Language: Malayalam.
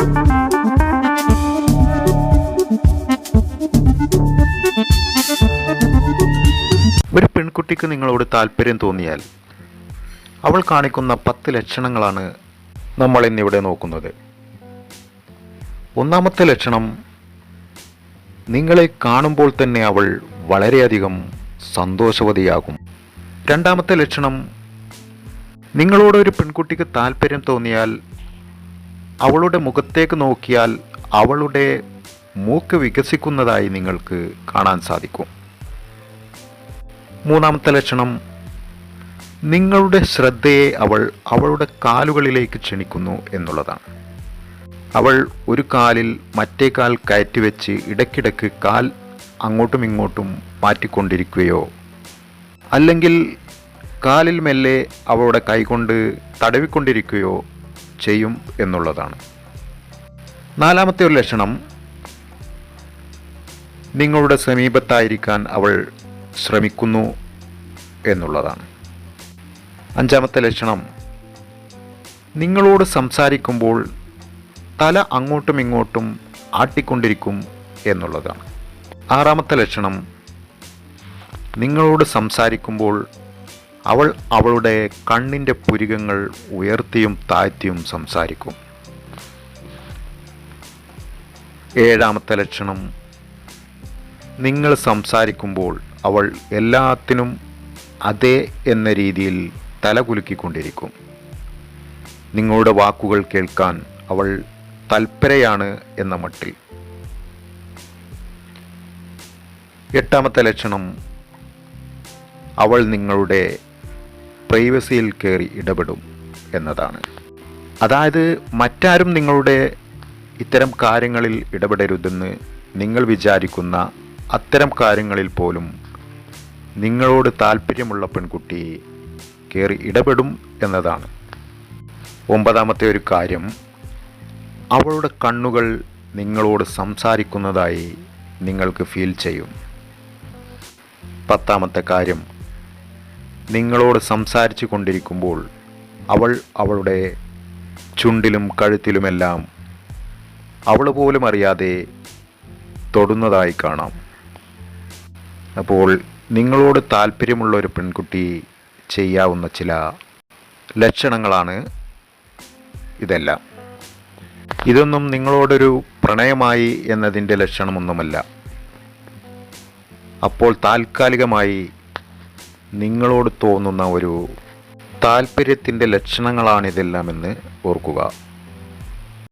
ഒരു പെൺകുട്ടിക്ക് നിങ്ങളോട് താല്പര്യം തോന്നിയാൽ അവൾ കാണിക്കുന്ന പത്ത് ലക്ഷണങ്ങളാണ് നമ്മൾ ഇന്നിവിടെ നോക്കുന്നത്. ഒന്നാമത്തെ ലക്ഷണം നിങ്ങളെ കാണുമ്പോൾ തന്നെ അവൾ വളരെയധികം സന്തോഷവതിയാകും. രണ്ടാമത്തെ ലക്ഷണം നിങ്ങളോട് ഒരു പെൺകുട്ടിക്ക് താല്പര്യം തോന്നിയാൽ അവളുടെ മുഖത്തേക്ക് നോക്കിയാൽ അവളുടെ മൂക്ക് വികസിക്കുന്നതായി നിങ്ങൾക്ക് കാണാൻ സാധിക്കും. മൂന്നാമത്തെ ലക്ഷണം നിങ്ങളുടെ ശ്രദ്ധയെ അവൾ അവളുടെ കാലുകളിലേക്ക് ക്ഷണിക്കുന്നു എന്നുള്ളതാണ്. അവൾ ഒരു കാലിൽ മറ്റേ കാൽ കയറ്റിവെച്ച് ഇടയ്ക്കിടയ്ക്ക് കാൽ അങ്ങോട്ടും ഇങ്ങോട്ടും മാറ്റിക്കൊണ്ടിരിക്കുകയോ അല്ലെങ്കിൽ കാലിൽ മെല്ലെ അവളുടെ കൈകൊണ്ട് തടവിക്കൊണ്ടിരിക്കുകയോ ചെയ്യും എന്നുള്ളതാണ്. നാലാമത്തെ ഒരു ലക്ഷണം നിങ്ങളുടെ സമീപത്തായിരിക്കാൻ അവൾ ശ്രമിക്കുന്നു എന്നുള്ളതാണ്. അഞ്ചാമത്തെ ലക്ഷണം നിങ്ങളോട് സംസാരിക്കുമ്പോൾ തല അങ്ങോട്ടും ഇങ്ങോട്ടും ആട്ടിക്കൊണ്ടിരിക്കും എന്നുള്ളതാണ്. ആറാമത്തെ ലക്ഷണം നിങ്ങളോട് സംസാരിക്കുമ്പോൾ അവൾ അവളുടെ കണ്ണിന്റെ പുരികങ്ങൾ ഉയർത്തിയും താഴ്ത്തിയും സംസാരിക്കും. ഏഴാമത്തെ ലക്ഷണം നിങ്ങൾ സംസാരിക്കുമ്പോൾ അവൾ എല്ലാത്തിനും അതെ എന്ന രീതിയിൽ തലകുലുക്കിക്കൊണ്ടിരിക്കും. നിങ്ങളുടെ വാക്കുകൾ കേൾക്കാൻ അവൾ തൽപരയാണ് എന്ന മട്ടിൽ. എട്ടാമത്തെ ലക്ഷണം അവൾ നിങ്ങളുടെ പ്രൈവസിയിൽ കയറി ഇടപെടും എന്നതാണ്. അതായത് മറ്റാരും നിങ്ങളുടെ ഇത്തരം കാര്യങ്ങളിൽ ഇടപെടരുതെന്ന് നിങ്ങൾ വിചാരിക്കുന്ന അത്തരം കാര്യങ്ങളിൽ പോലും നിങ്ങളോട് താല്പര്യമുള്ള പെൺകുട്ടി കയറി ഇടപെടും എന്നതാണ്. ഒമ്പതാമത്തെ ഒരു കാര്യം അവളുടെ കണ്ണുകൾ നിങ്ങളോട് സംസാരിക്കുന്നതായി നിങ്ങൾക്ക് ഫീൽ ചെയ്യും. പത്താമത്തെ കാര്യം നിങ്ങളോട് സംസാരിച്ചു കൊണ്ടിരിക്കുമ്പോൾ അവൾ അവളുടെ ചുണ്ടിലും കഴുത്തിലുമെല്ലാം അവൾ പോലും അറിയാതെ തൊടുന്നതായി കാണാം. അപ്പോൾ നിങ്ങളോട് താല്പര്യമുള്ള ഒരു പെൺകുട്ടി ചെയ്യാവുന്ന ചില ലക്ഷണങ്ങളാണ് ഇതെല്ലാം. ഇതൊന്നും നിങ്ങളോടൊരു പ്രണയമായി എന്നതിന്റെ ലക്ഷണമൊന്നുമല്ല. അപ്പോൾ താൽക്കാലികമായി നിങ്ങളോട് തോന്നുന്ന ഒരു താല്പര്യത്തിന്റെ ലക്ഷണങ്ങളാണിതെല്ലാമെന്ന് ഓർക്കുക.